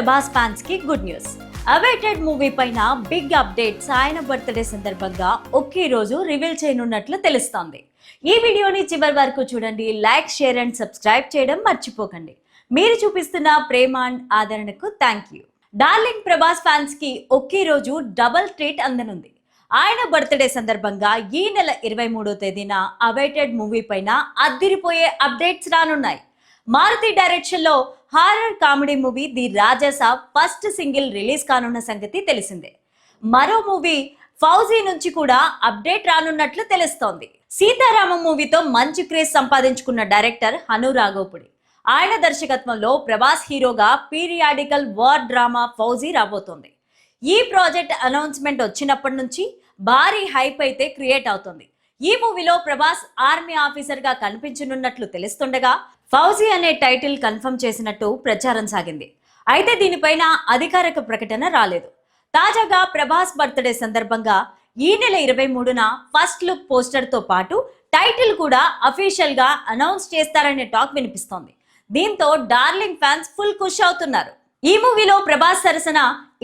ప్రభాస్ ఫ్యాన్స్కి good news awaited movie పైన big updates ఆయన బర్త్డే సందర్భంగా ఒకే రోజు రివీల్ చేయనున్నట్లు తెలుస్తోంది. ఈ వీడియోని చివరి వరకు చూడండి లైక్ షేర్ అండ్ సబ్స్క్రైబ్ చేయడం మర్చిపోకండి. మీరు చూపిస్తున్న ప్రేమ అండ్ ఆదరణకు థ్యాంక్ యూ డార్లింగ్ ప్రభాస్ ఫ్యాన్స్కి ఒకే రోజు డబల్ ట్రీట్ అందనుంది. ఆయన బర్త్డే సందర్భంగా ఈ నెల ఇరవై మూడో తేదీన అవైటెడ్ మూవీ పైన అద్దిరిపోయే అప్డేట్స్ రానున్నాయి. మారుతి డైరెక్షన్లో హారర్ కామెడీ మూవీ ది రాజసా ఫస్ట్ సింగిల్ రిలీజ్ కానున్న సంగతి తెలిసిందే. మరో మూవీ ఫౌజీ నుంచి కూడా అప్డేట్ రానున్నట్లు తెలుస్తోంది. సీతారామ మూవీతో మంచి క్రేజ్ సంపాదించుకున్న డైరెక్టర్ హను రాఘోపుడి. ఆయన దర్శకత్వంలో ప్రభాస్ హీరోగా పీరియాడికల్ వార్ డ్రామా ఫౌజీ రాబోతోంది. ఈ ప్రాజెక్ట్ అనౌన్స్మెంట్ వచ్చినప్పటి నుంచి భారీ హైప్ అయితే క్రియేట్ అవుతుంది. ఈ మూవీలో ప్రభాస్ ఆర్మీ ఆఫీసర్గా కనిపించనున్నట్లు తెలుస్తుండగా ఫౌజీ అనే టైటిల్ కన్ఫర్మ్ చేసినట్టు ప్రచారం సాగింది. అయితే దీనిపైన అధికారిక ప్రకటన రాలేదు. తాజాగా ప్రభాస్ బర్త్డే సందర్భంగా ఈ నెల ఇరవై మూడున ఫస్ట్ లుక్ పోస్టర్తో పాటు టైటిల్ కూడా అఫీషియల్గా అనౌన్స్ చేస్తారనే టాక్ వినిపిస్తోంది. దీంతో డార్లింగ్ ఫ్యాన్స్ ఫుల్ ఖుష్ అవుతున్నారు. ఈ మూవీలో ప్రభాస్ సరసన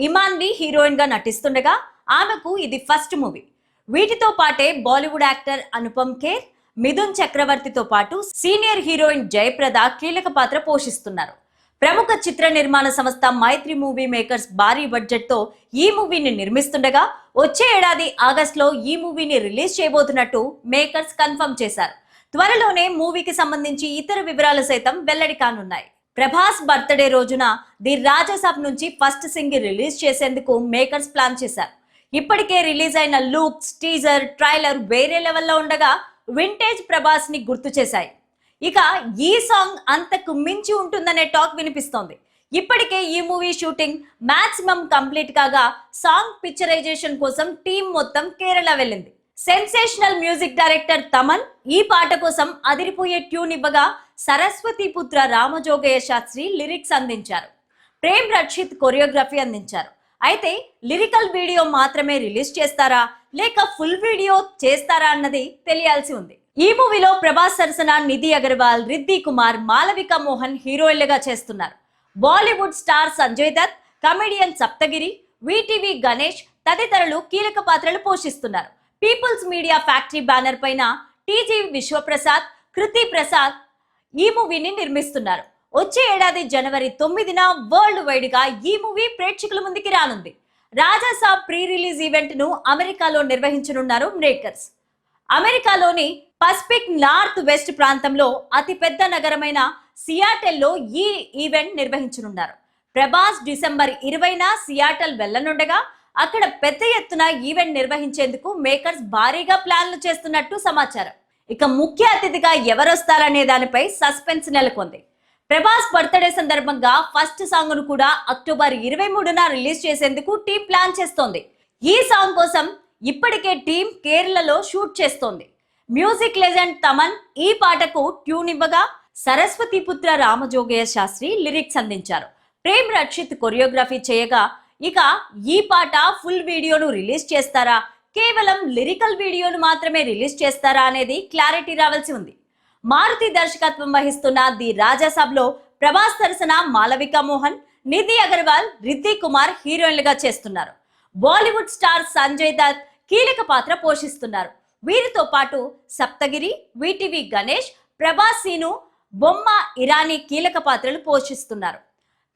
ఇమాన్వి హీరోయిన్గా నటిస్తుండగా ఆమెకు ఇది ఫస్ట్ మూవీ. వీటితో పాటే బాలీవుడ్ యాక్టర్ అనుపమ్ ఖేర్ మిథున్ చక్రవర్తితో పాటు సీనియర్ హీరోయిన్ జయప్రద కీలక పాత్ర పోషిస్తున్నారు. ప్రముఖ చిత్ర నిర్మాణ సంస్థ మైత్రి మూవీ మేకర్స్ భారీ బడ్జెట్తో ఈ మూవీని నిర్మిస్తుండగా వచ్చే ఏడాది ఆగస్టులో ఈ మూవీని రిలీజ్ చేయబోతున్నట్టు మేకర్స్ కన్ఫర్మ్ చేశారు. త్వరలోనే మూవీకి సంబంధించి ఇతర వివరాలు సైతం వెల్లడి కానున్నాయి. ప్రభాస్ బర్త్డే రోజున ది రాజసాబ్ నుంచి ఫస్ట్ సింగిల్ రిలీజ్ చేసేందుకు మేకర్స్ ప్లాన్ చేశారు. ఇప్పటికే రిలీజ్ అయిన లుక్స్ టీజర్ ట్రైలర్ వేరే లెవెల్లో ఉండగా వింటేజ్ ప్రభాస్ని గుర్తు చేశాయి. ఇక ఈ సాంగ్ అంతకు మించి ఉంటుందనే టాక్ వినిపిస్తోంది. ఇప్పటికే ఈ మూవీ షూటింగ్ మాక్సిమం కంప్లీట్ కాగా సాంగ్ పిక్చరైజేషన్ కోసం టీం మొత్తం కేరళ వెళ్ళింది. సెన్సేషనల్ మ్యూజిక్ డైరెక్టర్ తమన్ ఈ పాట కోసం అదిరిపోయే ట్యూన్ ఇవ్వగా సరస్వతి పుత్ర రామజోగయ్య శాస్త్రి లిరిక్స్ అందించారు. ప్రేమ్ రక్షిత్ కొరియోగ్రఫీ అందించారు. అయితే లిరికల్ వీడియో మాత్రమే రిలీజ్ చేస్తారా? లేక ఫుల్ వీడియో చేస్తారా అన్నది తెలియాల్సి ఉంది. ఈ మూవీలో ప్రభాస్ సరసన నిధి అగర్వాల్ రిద్ది కుమార్ మాలవిక మోహన్ హీరోయిన్లుగా చేస్తున్నారు. Bollywood star Sanjay Dutt comedian Saptagiri VTV Ganesh తదితరులు కీలక పాత్రలు పోషిస్తున్నారు. పీపుల్స్ మీడియా ఫ్యాక్టరీ బ్యానర్ పైన టీజీ విశ్వప్రసాద్ కృతి ప్రసాద్ ఈ మూవీని నిర్మిస్తున్నారు. వచ్చే ఏడాది జనవరి తొమ్మిదిన వరల్డ్ వైడ్గా ఈ మూవీ ప్రేక్షకుల ముందుకి రానుంది. రాజాసాబ్ ప్రీ రిలీజ్ ఈవెంట్ను అమెరికాలో నిర్వహించనున్నారు మేకర్స్ అమెరికాలోని పసిఫిక్ నార్త్ వెస్ట్ ప్రాంతంలో అతిపెద్ద నగరమైన సియాటెల్లో ఈ ఈవెంట్ నిర్వహించనున్నారు. ప్రభాస్ డిసెంబర్ ఇరవైన సియాటల్ వెళ్ళనుండగా అక్కడ పెద్ద ఎత్తున ఈవెంట్ నిర్వహించేందుకు మేకర్స్ భారీగా ప్లాన్లు చేస్తున్నట్టు సమాచారం. ఇక ముఖ్య అతిథిగా ఎవరొస్తారనే దానిపై సస్పెన్స్ నెలకొంది. ప్రభాస్ బర్త్డే సందర్భంగా ఫస్ట్ సాంగ్ను కూడా అక్టోబర్ ఇరవై మూడున రిలీజ్ చేసేందుకు టీం ప్లాన్ చేస్తోంది. ఈ సాంగ్ కోసం ఇప్పటికే టీం కేరళలో షూట్ చేస్తోంది. మ్యూజిక్ లెజెండ్ తమన్ ఈ పాటకు ట్యూన్ ఇవ్వగా సరస్వతి పుత్ర రామజోగయ్య శాస్త్రి లిరిక్స్ అందించారు. ప్రేమ్ రక్షిత్ కొరియోగ్రఫీ చేయగా ఇక ఈ పాట ఫుల్ వీడియోను రిలీజ్ చేస్తారా? కేవలం లిరికల్ వీడియోను మాత్రమే రిలీజ్ చేస్తారా అనేది క్లారిటీ రావాల్సి ఉంది. మారుతి దర్శకత్వం వహిస్తున్న ది రాజాసాబ్లో ప్రభాస్ సరసన మాలవిక మోహన్ నిధి అగర్వాల్ రిద్ది కుమార్ హీరోయిన్లుగా చేస్తున్నారు. బాలీవుడ్ స్టార్ సంజయ్ దత్ కీలక పాత్ర పోషిస్తున్నారు. వీరితో పాటు సప్తగిరి విటివి గణేష్ ప్రభాస్ సీను బొమ్మ ఇరానీ కీలక పాత్రలు పోషిస్తున్నారు.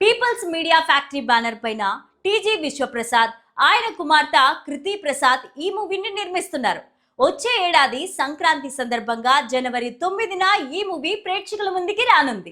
పీపుల్స్ మీడియా ఫ్యాక్టరీ బ్యానర్ పైన టీజీ విశ్వప్రసాద్ ఆయన కుమార్తె కృతి ప్రసాద్ ఈ మూవీని నిర్మిస్తున్నారు. వచ్చే ఏడాది సంక్రాంతి సందర్భంగా జనవరి తొమ్మిదిన ఈ మూవీ ప్రేక్షకుల ముందుకి రానుంది.